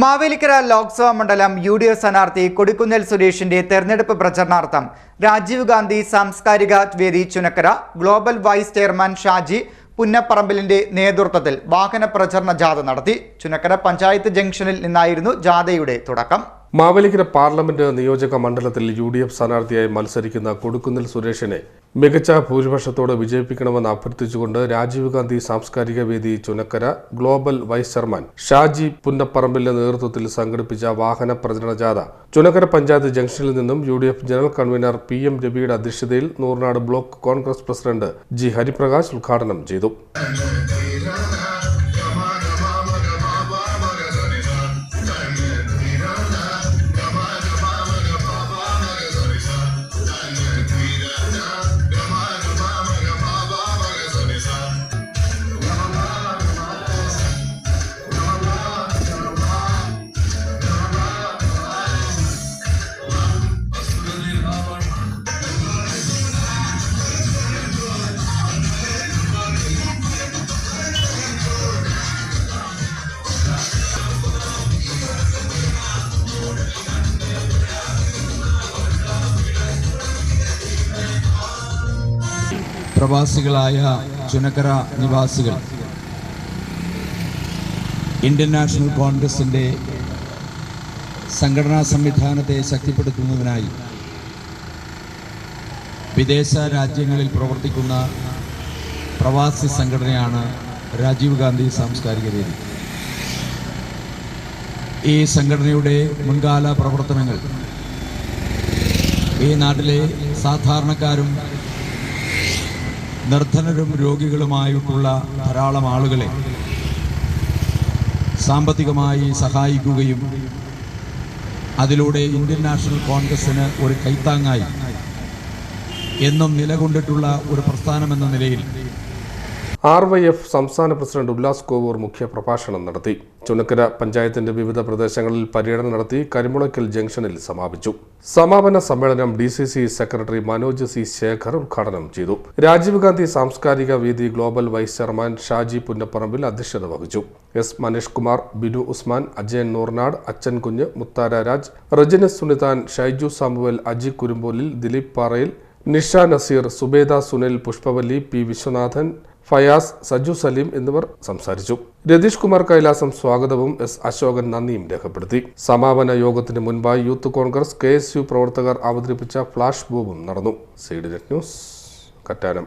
മാവേലിക്കര ലോക്സഭാ മണ്ഡലം U D F സ്ഥാനാർത്ഥി കൊടിക്കുന്നിൽ സുരേഷിന്റെ തെരഞ്ഞെടുപ്പ് പ്രചരണാർത്ഥം രാജീവ് ഗാന്ധി സാംസ്കാരിക വേദി Chunakkara global vice chairman Shaji പുന്നപ്പറമ്പിലിന്റെ നേതൃത്വത്തിൽ വാഹന പ്രചരണ ജാഥ നടത്തി. ചുനക്കര പഞ്ചായത്ത് ജംഗ്ഷനിൽ നിന്നായിരുന്നു ജാഥയുടെ തുടക്കം. മാവേലിക്കര പാർലമെന്റ് നിയോജക മണ്ഡലത്തിൽ യു ഡി എഫ് സ്ഥാനാർത്ഥിയായി മത്സരിക്കുന്ന കൊടുക്കുന്നിൽ സുരേഷിനെ മികച്ച ഭൂരിപക്ഷത്തോടെ വിജയിപ്പിക്കണമെന്ന് അഭ്യർത്ഥിച്ചുകൊണ്ട് രാജീവ് ഗാന്ധി സാംസ്കാരിക വേദി Chunakkara global vice chairman Shaji പുന്നപ്പറമ്പിലെ നേതൃത്വത്തിൽ സംഘടിപ്പിച്ച വാഹന പ്രചരണ ജാഥ. ചുനക്കര പഞ്ചായത്ത് ജംഗ്ഷനിൽ നിന്നും U D F general convener P M രവിയുടെ അധ്യക്ഷതയിൽ Noornad block Congress president G Hariprakash ഉദ്ഘാടനം ചെയ്തു. പ്രവാസികളായ ചുനക്കര നിവാസികൾ. ഇന്ത്യൻ നാഷണൽ കോൺഗ്രസിന്റെ സംഘടനാ സംവിധാനത്തെ ശക്തിപ്പെടുത്തുന്നതിനായി വിദേശ രാജ്യങ്ങളിൽ പ്രവർത്തിക്കുന്ന പ്രവാസി സംഘടനയാണ് രാജീവ് ഗാന്ധി സാംസ്കാരിക വേദി. ഈ സംഘടനയുടെ മുൻകാല പ്രവർത്തനങ്ങൾ ഈ നാട്ടിലെ സാധാരണക്കാരും നിർധനരും രോഗികളുമായിട്ടുള്ള ധാരാളം ആളുകളെ സാമ്പത്തികമായി സഹായിക്കുകയും അതിലൂടെ ഇന്ത്യൻ നാഷണൽ കോൺഗ്രസിന് ഒരു കൈത്താങ്ങായി എന്നും നിലകൊണ്ടിട്ടുള്ള ഒരു പ്രസ്ഥാനമെന്ന നിലയിൽ ആർ വൈ എഫ് സംസ്ഥാന പ്രസിഡന്റ് ഉല്ലാസ് കോവൂർ മുഖ്യ പ്രഭാഷണം നടത്തി. ചുനക്കര പഞ്ചായത്തിന്റെ വിവിധ പ്രദേശങ്ങളിൽ പര്യടനം നടത്തി കരിമുളക്കൽ ജംഗ്ഷനിൽ സമാപിച്ചു. സമാപന സമ്മേളനം D C C secretary Manoj C Shekhar ഉദ്ഘാടനം ചെയ്തു. രാജീവ് ഗാന്ധി സാംസ്കാരിക വേദി global vice chairman Shaji Punnaparambil അധ്യക്ഷത വഹിച്ചു. S Maneesh Kumar Binu Usman Ajayan Noornad Achan Kunju Muthara Raj Rajanas Sunithan Shaiju Samuel Aji Kurumbolil Dileep Parayil Nisha Naseer Zubeda Sunil Pushpavalli P Viswanathan Fayas Saju Saleem എന്നിവർ സംസാരിച്ചു. രതീഷ് കുമാർ കൈലാസം സ്വാഗതവും S Ashokan നന്ദിയും രേഖപ്പെടുത്തി. സമാപന യോഗത്തിന് മുൻപായി യൂത്ത് കോൺഗ്രസ് കെ പ്രവർത്തകർ അവതരിപ്പിച്ച ഫ്ലാഷ് ബോബും നടന്നു. Net news Kattanam.